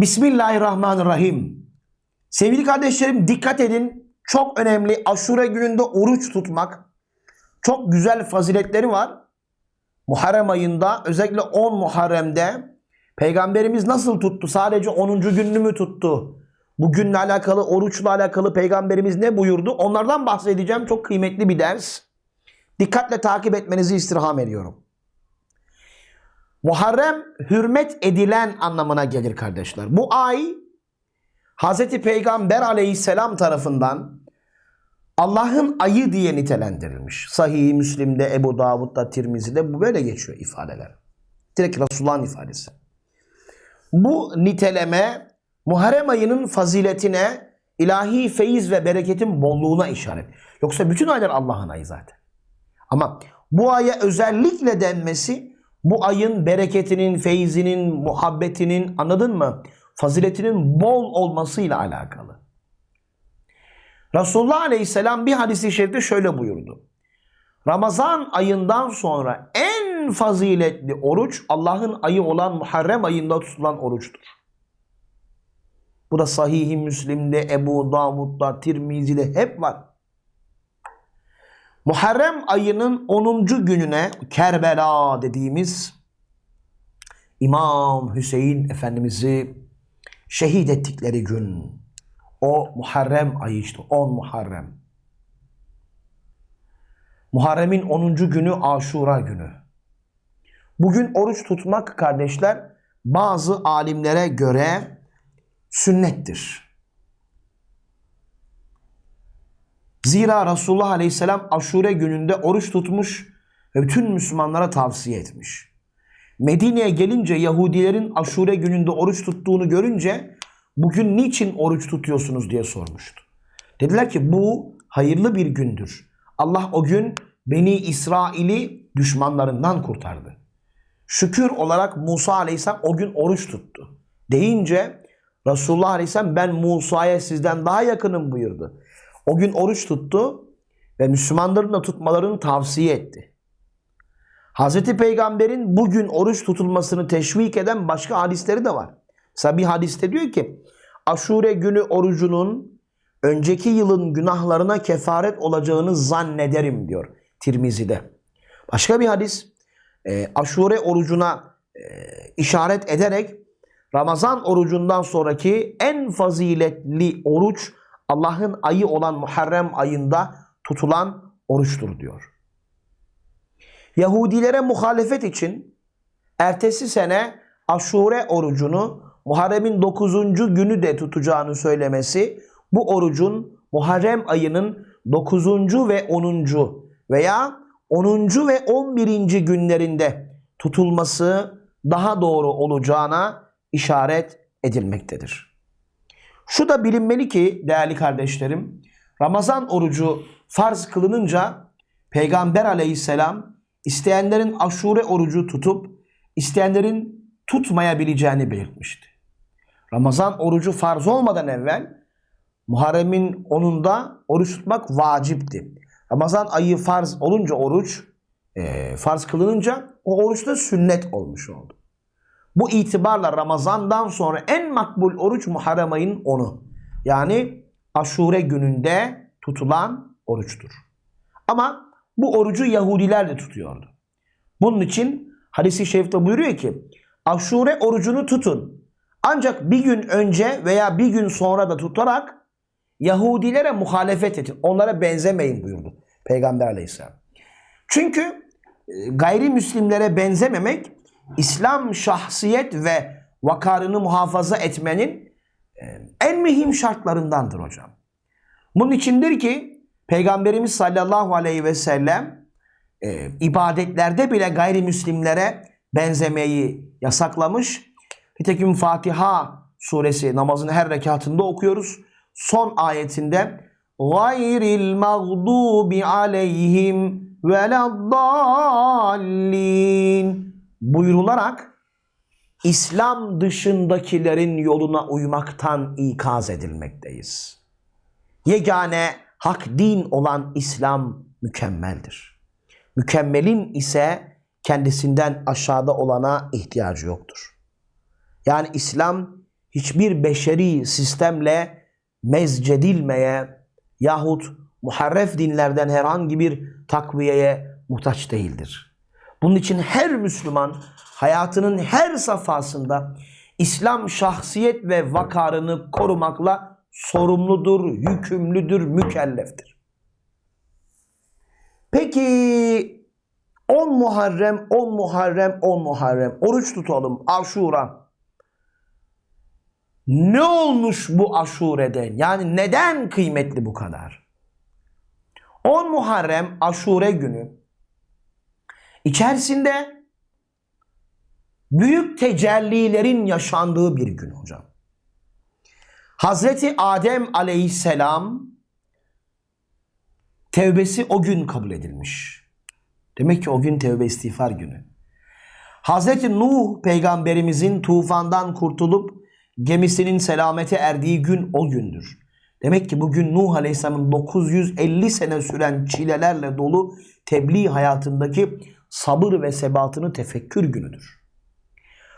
Bismillahirrahmanirrahim. Sevgili kardeşlerim dikkat edin. Çok önemli. Aşure gününde oruç tutmak. Çok güzel faziletleri var. Muharrem ayında özellikle 10 Muharrem'de Peygamberimiz nasıl tuttu? Sadece 10. gününü mü tuttu? Bugünle alakalı, oruçla alakalı Peygamberimiz ne buyurdu? Onlardan bahsedeceğim. Çok kıymetli bir ders. Dikkatle takip etmenizi istirham ediyorum. Muharrem hürmet edilen anlamına gelir kardeşler. Bu ay Hz. Peygamber aleyhisselam tarafından Allah'ın ayı diye nitelendirilmiş. Sahih-i Müslim'de, Ebu Davud'da, Tirmizi'de bu böyle geçiyor ifadeler. Direkt Resulullah'ın ifadesi. Bu niteleme Muharrem ayının faziletine, ilahi feyiz ve bereketin bolluğuna işaret. Yoksa bütün aylar Allah'ın ayı zaten. Ama bu aya özellikle denmesi bu ayın bereketinin, feyzinin, muhabbetinin anladın mı? Faziletinin bol olmasıyla alakalı. Resulullah Aleyhisselam bir hadisi şerifte şöyle buyurdu. Ramazan ayından sonra en faziletli oruç Allah'ın ayı olan Muharrem ayında tutulan oruçtur. Bu da Sahih-i Müslim'de, Ebu Davud'da, Tirmizi'de hep var. Muharrem ayının 10. gününe Kerbela dediğimiz İmam Hüseyin Efendimiz'i şehit ettikleri gün. O Muharrem ayı işte 10 Muharrem. Muharrem'in 10. günü Aşura günü. Bugün oruç tutmak kardeşler bazı alimlere göre sünnettir. Zira Resulullah Aleyhisselam aşure gününde oruç tutmuş ve bütün Müslümanlara tavsiye etmiş. Medine'ye gelince Yahudilerin aşure gününde oruç tuttuğunu görünce bugün niçin oruç tutuyorsunuz diye sormuştu. Dediler ki bu hayırlı bir gündür. Allah o gün Beni İsrail'i düşmanlarından kurtardı. Şükür olarak Musa Aleyhisselam o gün oruç tuttu. Deyince Resulullah Aleyhisselam ben Musa'ya sizden daha yakınım buyurdu. O gün oruç tuttu ve Müslümanların da tutmalarını tavsiye etti. Hazreti Peygamber'in bugün oruç tutulmasını teşvik eden başka hadisleri de var. Bir hadiste diyor ki aşure günü orucunun önceki yılın günahlarına kefaret olacağını zannederim diyor Tirmizi'de. Başka bir hadis e, aşure orucuna e, işaret ederek Ramazan orucundan sonraki en faziletli oruç Allah'ın ayı olan Muharrem ayında tutulan oruçtur diyor. Yahudilere muhalefet için ertesi sene aşure orucunu Muharrem'in 9. günü de tutacağını söylemesi bu orucun Muharrem ayının 9. ve 10. veya 10. ve 11. günlerinde tutulması daha doğru olacağına işaret edilmektedir. Şu da bilinmeli ki değerli kardeşlerim, Ramazan orucu farz kılınınca Peygamber aleyhisselam isteyenlerin aşure orucu tutup isteyenlerin tutmayabileceğini belirtmişti. Ramazan orucu farz olmadan evvel Muharrem'in 10'unda oruç tutmak vacipti. Ramazan ayı farz olunca oruç, e, farz kılınınca o oruç da sünnet olmuş oldu. Bu itibarla Ramazan'dan sonra en makbul oruç Muharrem ayın 10'u. Yani aşure gününde tutulan oruçtur. Ama bu orucu Yahudiler de tutuyordu. Bunun için hadisi şerifte buyuruyor ki aşure orucunu tutun. Ancak bir gün önce veya bir gün sonra da tutarak Yahudilere muhalefet edin. Onlara benzemeyin buyurdu Peygamber aleyhisselam. Çünkü e, gayrimüslimlere benzememek İslam şahsiyet ve vakarını muhafaza etmenin e, en mühim şartlarındandır hocam. Bunun içindir ki Peygamberimiz sallallahu aleyhi ve sellem e, ibadetlerde bile gayrimüslimlere benzemeyi yasaklamış. Nitekim Fatiha suresi namazın her rekatında okuyoruz. Son ayetinde gayril mağdubi aleyhim veleddallin buyrularak İslam dışındakilerin yoluna uymaktan ikaz edilmekteyiz. Yegane hak din olan İslam mükemmeldir. Mükemmelin ise kendisinden aşağıda olana ihtiyacı yoktur. Yani İslam hiçbir beşeri sistemle mezcedilmeye yahut muharref dinlerden herhangi bir takviyeye muhtaç değildir. Bunun için her Müslüman hayatının her safhasında İslam şahsiyet ve vakarını korumakla sorumludur, yükümlüdür, mükelleftir. Peki 10 Muharrem, 10 Muharrem, 10 Muharrem oruç tutalım Aşura. Ne olmuş bu aşureden? Yani neden kıymetli bu kadar? 10 Muharrem aşure günü içerisinde büyük tecellilerin yaşandığı bir gün hocam. Hazreti Adem aleyhisselam tevbesi o gün kabul edilmiş. Demek ki o gün tevbe istiğfar günü. Hazreti Nuh peygamberimizin tufandan kurtulup gemisinin selamete erdiği gün o gündür. Demek ki bugün Nuh Aleyhisselam'ın 950 sene süren çilelerle dolu tebliğ hayatındaki sabır ve sebatını tefekkür günüdür.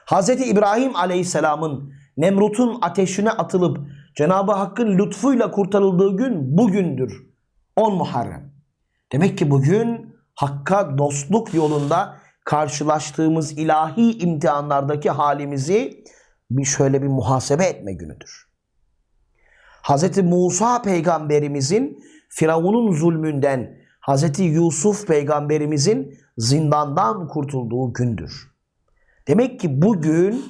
Hazreti İbrahim Aleyhisselam'ın Nemrut'un ateşine atılıp Cenab-ı Hakk'ın lütfuyla kurtarıldığı gün bugündür. 10 Muharrem. Demek ki bugün Hakk'a dostluk yolunda karşılaştığımız ilahi imtihanlardaki halimizi bir şöyle bir muhasebe etme günüdür. Hz. Musa peygamberimizin Firavun'un zulmünden, Hz. Yusuf peygamberimizin zindandan kurtulduğu gündür. Demek ki bugün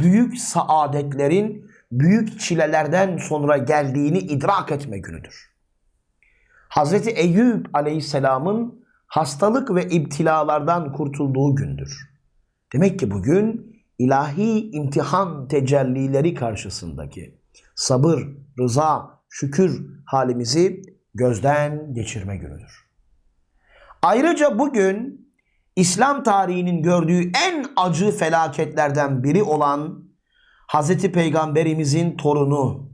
büyük saadetlerin büyük çilelerden sonra geldiğini idrak etme günüdür. Hazreti Eyüp Aleyhisselam'ın hastalık ve ibtilalardan kurtulduğu gündür. Demek ki bugün ilahi imtihan tecellileri karşısındaki sabır, rıza, şükür halimizi gözden geçirme günüdür. Ayrıca bugün İslam tarihinin gördüğü en acı felaketlerden biri olan Hazreti Peygamberimizin torunu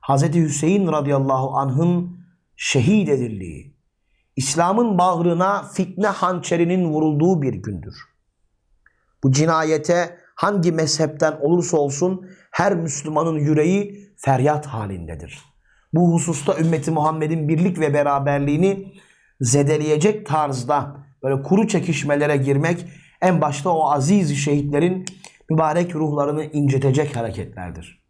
Hazreti Hüseyin radıyallahu anh'ın şehit edildiği, İslam'ın bağrına fitne hançerinin vurulduğu bir gündür. Bu cinayete hangi mezhepten olursa olsun her Müslümanın yüreği feryat halindedir. Bu hususta ümmeti Muhammed'in birlik ve beraberliğini zedeleyecek tarzda böyle kuru çekişmelere girmek en başta o aziz şehitlerin mübarek ruhlarını incitecek hareketlerdir.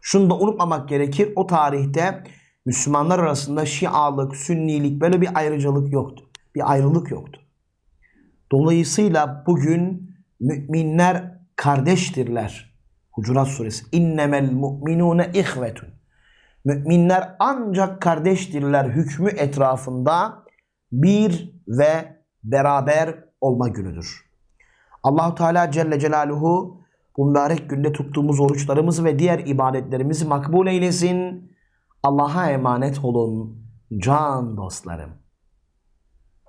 Şunu da unutmamak gerekir. O tarihte Müslümanlar arasında Şialık, Sünnilik böyle bir ayrıcalık yoktu. Bir ayrılık yoktu. Dolayısıyla bugün müminler kardeştirler. Hucurat suresi. İnnemel mu'minune ihvetun. Müminler ancak kardeştirler hükmü etrafında bir ve beraber olma günüdür. Allahu Teala Celle Celaluhu bu mübarek günde tuttuğumuz oruçlarımızı ve diğer ibadetlerimizi makbul eylesin. Allah'a emanet olun can dostlarım.